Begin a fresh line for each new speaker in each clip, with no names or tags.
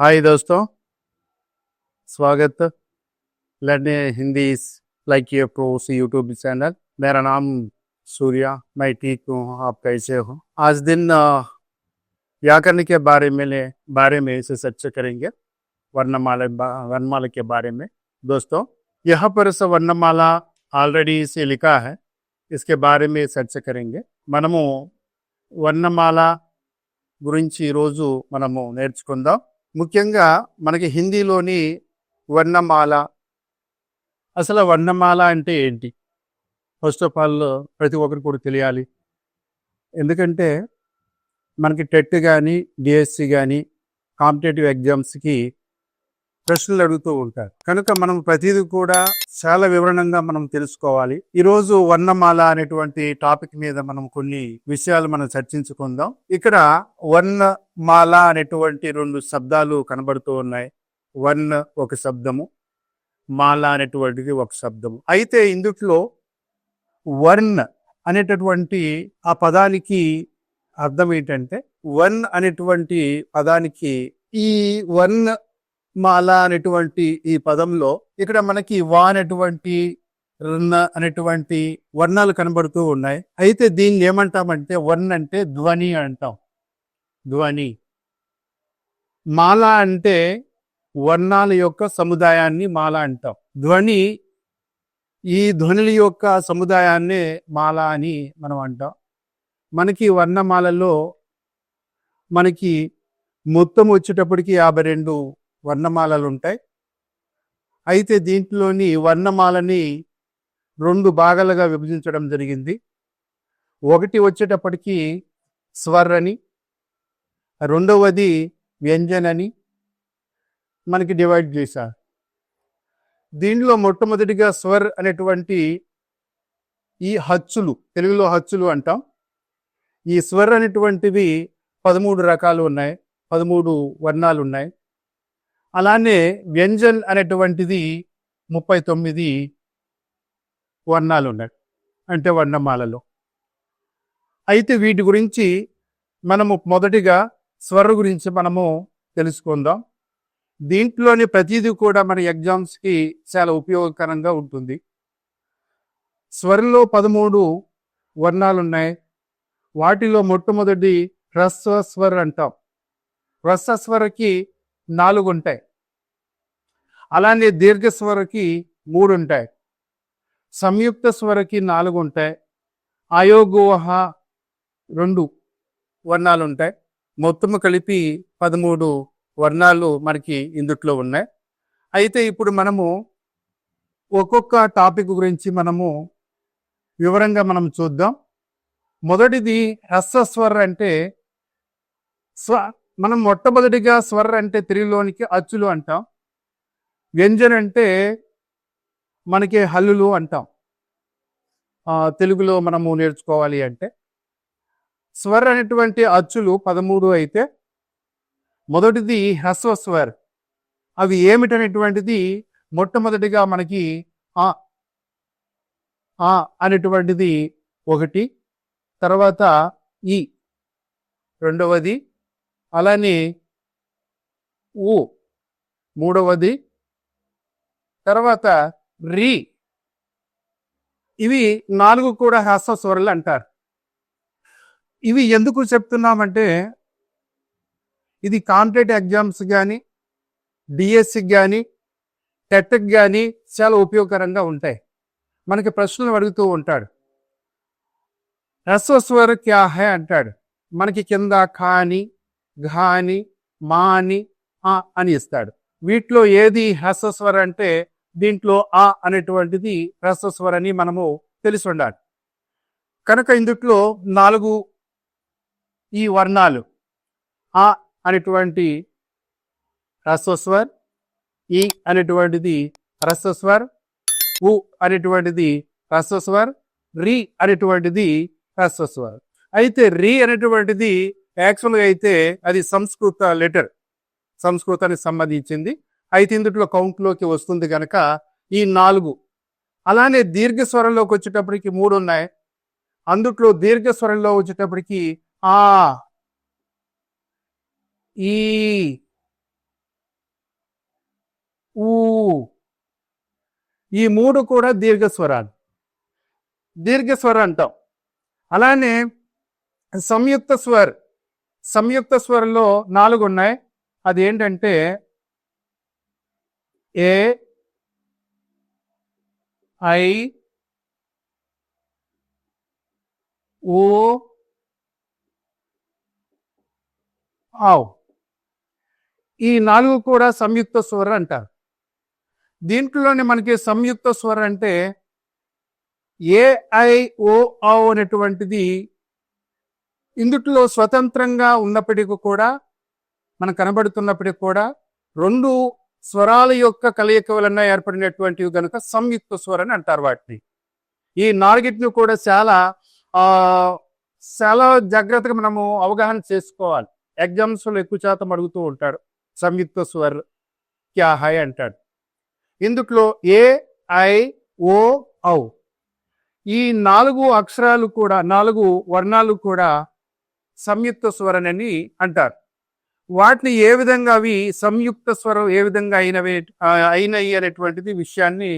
हाय दोस्तों स्वागत learn Hindi like ये प्रोस यूट्यूब चैनल मेरा नाम सूर्या मैं ठीक हूँ आप कैसे हो आज दिन अ, व्याकरण के बारे में ले- बारे में से चर्चा करेंगे वर्णमाला बा- वर्णमाला के बारे में दोस्तों यहाँ पर से वर्णमाला ऑलरेडी से लिखा है इसके बारे में చర్చ करेंगे మనము వర్ణమాల గురించి ఈరోజు మనము నేర్చుకుందాం ముఖ్యంగా మనకి హిందీలోని వర్ణమాల. అసలు వర్ణమాల అంటే ఏంటి? ఫస్ట్ ఆఫ్ ఆల్ ప్రతి ఒక్కరు కూడా తెలియాలి. ఎందుకంటే మనకి టెట్ కానీ డిఎస్సి కానీ కాంపిటేటివ్ ఎగ్జామ్స్కి ప్రశ్నలు అడుగుతూ ఉంటారు. కనుక మనం ప్రతిదీ కూడా చాలా వివరణంగా మనం తెలుసుకోవాలి. ఈరోజు వర్ణమాల అనేటువంటి టాపిక్ మీద మనం కొన్ని విషయాలు మనం చర్చించుకుందాం. ఇక్కడ వర్ణమాల అనేటువంటి రెండు శబ్దాలు కనబడుతూ ఉన్నాయి. వర్ణ ఒక శబ్దము మాల అనేటువంటిది ఒక శబ్దము. అయితే ఇందుట్లో వర్ణ అనేటటువంటి ఆ పదానికి అర్థం ఏంటంటే వన్ అనేటువంటి పదానికి ఈ వన్ మాల అనేటువంటి ఈ పదంలో ఇక్కడ మనకి వా అనేటువంటి రన్న అనేటువంటి వర్ణాలు కనబడుతూ ఉన్నాయి. అయితే దీన్ని ఏమంటామంటే వర్ణ అంటే ధ్వని అంటాం. ధ్వని. మాల అంటే వర్ణాల యొక్క సముదాయాన్ని మాల అంటాం. ధ్వని ఈ ధ్వనుల యొక్క సముదాయాన్నే మాల అని మనం అంటాం. మనకి వర్ణమాలలో మనకి మొత్తం వచ్చేటప్పటికి యాభై రెండు వర్ణమాలలు ఉంటాయి అయితే దీంట్లోని వర్ణమాలని రెండు భాగాలుగా విభజించడం జరిగింది. ఒకటి వచ్చేటప్పటికి స్వర్రని రెండవది వ్యంజనని అని మనకి డివైడ్ చేశారు. దీనిలో మొట్టమొదటిగా స్వర్ అనేటువంటి ఈ హచ్చులు తెలుగులో హచ్చులు అంటాం. ఈ స్వర్ అనేటువంటివి పదమూడు రకాలు ఉన్నాయి పదమూడు వర్ణాలు ఉన్నాయి అలానే వ్యంజన్ అనేటువంటిది ముప్పై తొమ్మిది వర్ణాలు ఉన్నాయి అంటే వర్ణమాలలో. అయితే వీటి గురించి మనము మొదటిగా స్వర గురించి మనము తెలుసుకుందాం. దీంట్లోని ప్రతిదీ కూడా మన ఎగ్జామ్స్కి చాలా ఉపయోగకరంగా ఉంటుంది. స్వరంలో పదమూడు వర్ణాలు ఉన్నాయి వాటిలో మొట్టమొదటి హ్రస్వస్వర్ అంటాం. హ్రస్వస్వరకి నాలుగు ఉంటాయి అలానే దీర్ఘ స్వరకి మూడు ఉంటాయి సంయుక్త స్వరకి నాలుగు ఉంటాయి అయోగోహ రెండు వర్ణాలు ఉంటాయి మొత్తము కలిపి పదమూడు వర్ణాలు మనకి ఇందుట్లో ఉన్నాయి. అయితే ఇప్పుడు మనము ఒక్కొక్క టాపిక్ గురించి మనము వివరంగా మనం చూద్దాం. మొదటిది హ్రస్వస్వర అంటే స్వ మనం మొట్టమొదటిగా స్వర అంటే తెలుగులోనికి అచ్చులు అంటాం. వ్యంజన్ అంటే మనకి హల్లులు అంటాం. తెలుగులో మనము నేర్చుకోవాలి అంటే. స్వర్ అనేటువంటి అచ్చులు పదమూడు అయితే మొదటిది హ్రస్వ స్వర్. అవి ఏమిటనేటువంటిది మొట్టమొదటిగా మనకి ఆ ఆ అనేటువంటిది ఒకటి తర్వాత ఈ రెండవది అలానే ఊ మూడవది. తర్వాత రి. ఇవి నాలుగు కూడా హ్రస్వ స్వరాలు అంటారు. ఇవి ఎందుకు చెప్తున్నామంటే ఇది కాంపిటేటివ్ ఎగ్జామ్స్ కానీ డిఎస్సికి కానీ టెట్కి కానీ చాలా ఉపయోగకరంగా ఉంటాయి. మనకి ప్రశ్నలు అడుగుతూ ఉంటాడు. హ్రస్వస్వర క్యా హై అంటాడు. మనకి కింద ఖాని ఘాని మాని ఆ అని ఇస్తాడు. వీటిలో ఏది హ్రస్వస్వర అంటే దీంట్లో ఆ అనేటువంటిది హ్రస్వస్వర అని మనము తెలిసి ఉండాలి. కనుక ఇందుట్లో నాలుగు ఈ వర్ణాలు. ఆ అనేటువంటి హ్రస్వస్వర్ ఈ అనేటువంటిది హ్రస్వస్వర్ ఉ అనేటువంటిది హ్రస్వస్వర్ రి అనేటువంటిది హ్రస్వస్వర్. అయితే రి అనేటువంటిది యాక్చువల్గా అయితే అది సంస్కృత లెటర్ సంస్కృతానికి సంబంధించింది. అయితే ఇందులో కౌంట్లోకి వస్తుంది కనుక ఈ నాలుగు. అలానే దీర్ఘ స్వరంలోకి వచ్చేటప్పటికి మూడు ఉన్నాయి. అందుట్లో దీర్ఘ స్వరంలో వచ్చేటప్పటికి ఆ ఈ ఊ. ఈ మూడు కూడా దీర్ఘ స్వరాలు. దీర్ఘ స్వరం అంటాం. అలానే సంయుక్త స్వర్. సంయుక్త స్వరంలో నాలుగు ఉన్నాయి. అది ఏంటంటే ఏ ఐ ఓ ఆవ్. ఈ నాలుగు కూడా సంయుక్త స్వర అంటారు. దీంట్లోనే మనకి సంయుక్త స్వర అంటే ఏ ఐ అనేటువంటిది ఇందుట్లో స్వతంత్రంగా ఉన్నప్పటికీ కూడా మనం కనబడుతున్నప్పటికీ కూడా రెండు స్వరాల యొక్క కలయిక వలన ఏర్పడినటువంటివి కనుక సంయుక్త స్వర అని అంటారు వాటిని. ఈ నాలుగిటిని కూడా చాలా చాలా జాగ్రత్తగా మనము అవగాహన చేసుకోవాలి. ఎగ్జామ్స్లో ఎక్కువ శాతం అడుగుతూ ఉంటాడు సంయుక్త స్వర్ క్యా హై అంటాడు. ఇందుట్లో ఏ ఐ ఓ ఔ. ఈ నాలుగు అక్షరాలు కూడా నాలుగు వర్ణాలు కూడా సంయుక్త స్వరనని అంటారు. వాటిని ఏ విధంగా అవి సంయుక్త స్వరం ఏ విధంగా అయినవి అయినవి అనేటువంటిది విషయాన్ని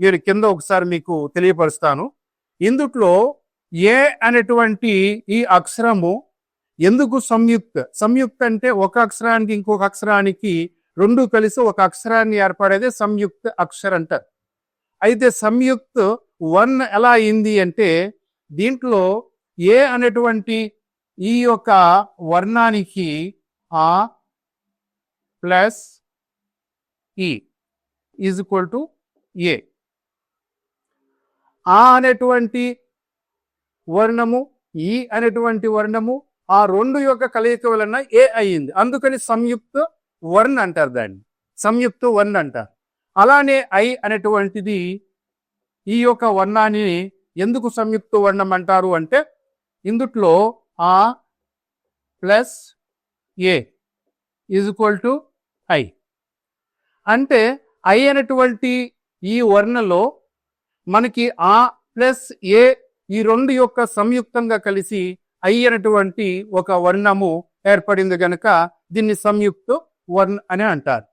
నేను కింద ఒకసారి మీకు తెలియపరుస్తాను. ఇందుట్లో ఏ అనేటువంటి ఈ అక్షరము ఎందుకు సంయుక్త? సంయుక్త అంటే ఒక అక్షరానికి ఇంకొక అక్షరానికి రెండు కలిసి ఒక అక్షరాన్ని ఏర్పడేదే సంయుక్త అక్షర్ అంటారు. అయితే సంయుక్త వన్ ఎలా అయింది అంటే దీంట్లో ఏ అనేటువంటి ఈ యొక్క వర్ణానికి ఆ ప్లస్ ఈ ఈజ్ ఈక్వల్ టు ఏ. ఆ అనేటువంటి వర్ణము ఈ అనేటువంటి వర్ణము ఆ రెండు యొక్క కలయిక వలన ఏ అయ్యింది? అందుకని సంయుక్త వర్ణ అంటారు దాన్ని. సంయుక్త వర్ణ అంటారు. అలానే ఐ అనేటువంటిది ఈ యొక్క వర్ణాన్ని ఎందుకు సంయుక్త వర్ణం అంటారు అంటే ఇందుట్లో ఆ ప్లస్ ఏ ఈజ్ ఈక్వల్ టు ఐ. అంటే ఐ అనేటువంటి ఈ వర్ణలో మనకి ఆ ప్లస్ ఏ ఈ రెండు యొక్క సంయుక్తంగా కలిసి ఐ అనేటువంటి ఒక వర్ణము ఏర్పడింది గనక దీన్ని సంయుక్త వర్ణ అని అంటారు.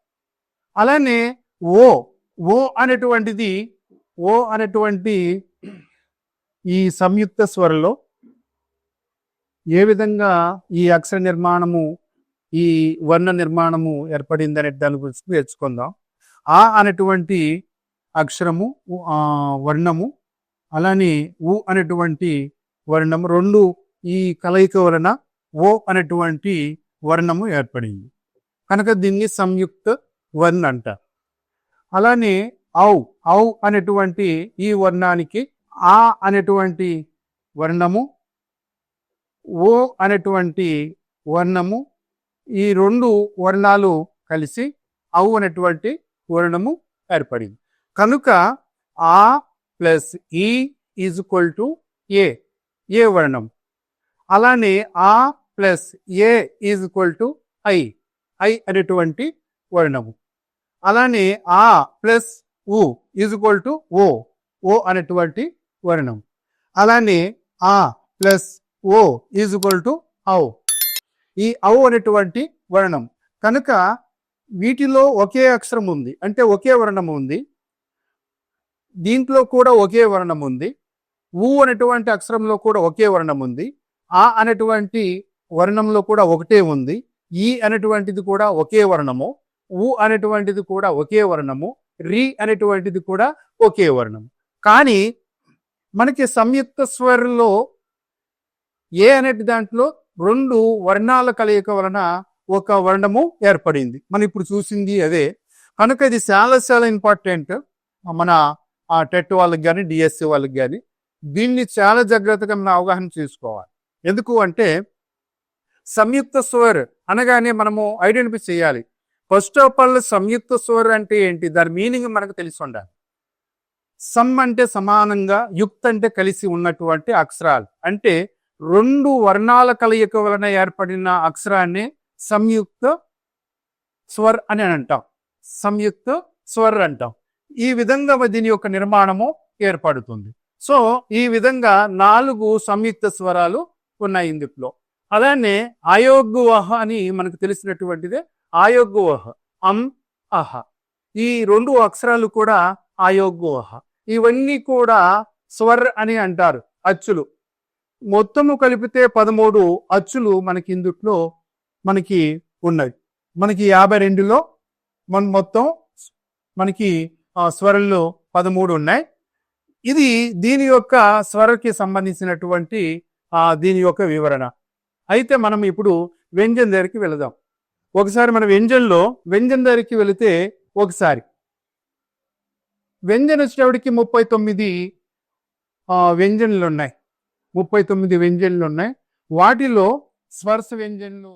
అలానే ఓ ఓ అనేటువంటిది ఓ అనేటువంటి ఈ సంయుక్త స్వరలో ఏ విధంగా ఈ అక్షర నిర్మాణము ఈ వర్ణ నిర్మాణము ఏర్పడింది అనే దాని గురించి నేర్చుకుందాం. ఆ అనేటువంటి అక్షరము వర్ణము అలానే ఉ అనేటువంటి వర్ణము రెండు ఈ కలయిక వలన ఓ అనేటువంటి వర్ణము ఏర్పడింది. కనుక దీన్ని సంయుక్త వర్ణ అంటారు అలానే ఔ ఔ అనేటువంటి ఈ వర్ణానికి ఆ అనేటువంటి వర్ణము ఓ అనేటువంటి వర్ణము ఈ రెండు వర్ణాలు కలిసి అవు అనేటువంటి వర్ణము ఏర్పడింది. కనుక ఆ ప్లస్ ఈ ఈజ్ ఈక్వల్ టు ఏ ఏ వర్ణం? అలానే ఆ ప్లస్ ఏ ఈజ్ ఈక్వల్ టు ఐ ఐ అనేటువంటి వర్ణము. అలానే ఆ ప్లస్ ఉ ఈజ్ ఈక్వల్ టు ఓ ఓ అనేటువంటి వర్ణం. అలానే ఆ ప్లస్ ఓ ఈజ్ ఈక్వల్ టు ఔ ఈ ఔ అనేటువంటి వర్ణం. కనుక వీటిలో ఒకే అక్షరం ఉంది. అంటే ఒకే వర్ణం ఉంది. దీంట్లో కూడా ఒకే వర్ణం ఉంది. ఊ అనేటువంటి అక్షరంలో కూడా ఒకే వర్ణం ఉంది. ఆ అనేటువంటి వర్ణంలో కూడా ఒకటే ఉంది. ఈ అనేటువంటిది కూడా ఒకే వర్ణము. ఊ అనేటువంటిది కూడా ఒకే వర్ణము. రి అనేటువంటిది కూడా ఒకే వర్ణము. కానీ మనకి సంయుక్త స్వరంలో ఏ అనేటి దాంట్లో రెండు వర్ణాల కలయిక వలన ఒక వర్ణము ఏర్పడింది. మనం ఇప్పుడు చూసింది అదే. కనుక ఇది చాలా చాలా ఇంపార్టెంట్ మన ఆ టెట్ వాళ్ళకి కానీ డిఎస్సి వాళ్ళకి కానీ దీన్ని చాలా జాగ్రత్తగా మనం అవగాహన చేసుకోవాలి. ఎందుకు అంటే సంయుక్త స్వర్ అనగానే మనము ఐడెంటిఫై చేయాలి. ఫస్ట్ ఆఫ్ ఆల్ సంయుక్త స్వర్ అంటే ఏంటి? దాని మీనింగ్ మనకు తెలిసి ఉండాలి. సమ్ అంటే సమానంగా యుక్త్ అంటే కలిసి ఉన్నటువంటి అక్షరాలు. అంటే రెండు వర్ణాల కలయిక వలన ఏర్పడిన అక్షరాన్ని సంయుక్త స్వర్ అని అంటాం. సంయుక్త స్వర్ అంటాం. ఈ విధంగా దీని యొక్క నిర్మాణము ఏర్పడుతుంది. సో ఈ విధంగా నాలుగు సంయుక్త స్వరాలు ఉన్నాయి ఇందులో. అలానే అయోగ్వహ అని మనకు తెలిసినటువంటిదే అయోగ్వహ అం అహ. ఈ రెండు అక్షరాలు కూడా అయోగ్వహ ఇవన్నీ కూడా స్వర్ అని అంటారు అచ్చులు. మొత్తము కలిపితే పదమూడు అచ్చులు మనకి ఇందుట్లో మనకి ఉన్నాయి. మనకి యాభై రెండులో మన మొత్తం మనకి స్వరంలో పదమూడు ఉన్నాయి. ఇది దీని యొక్క స్వరకి సంబంధించినటువంటి ఆ దీని యొక్క వివరణ. అయితే మనం ఇప్పుడు వ్యంజన్ దగ్గరికి వెళదాం. ఒకసారి మన వ్యంజన్లో వ్యంజన్ దగ్గరికి వెళితే ఒకసారి. వ్యంజన్ వచ్చేటప్పటికి ముప్పై తొమ్మిది వ్యంజనలు ఉన్నాయి. ముప్పై తొమ్మిది వ్యంజన్లు ఉన్నాయి. వాటిలో స్వర్శ వ్యంజన్లు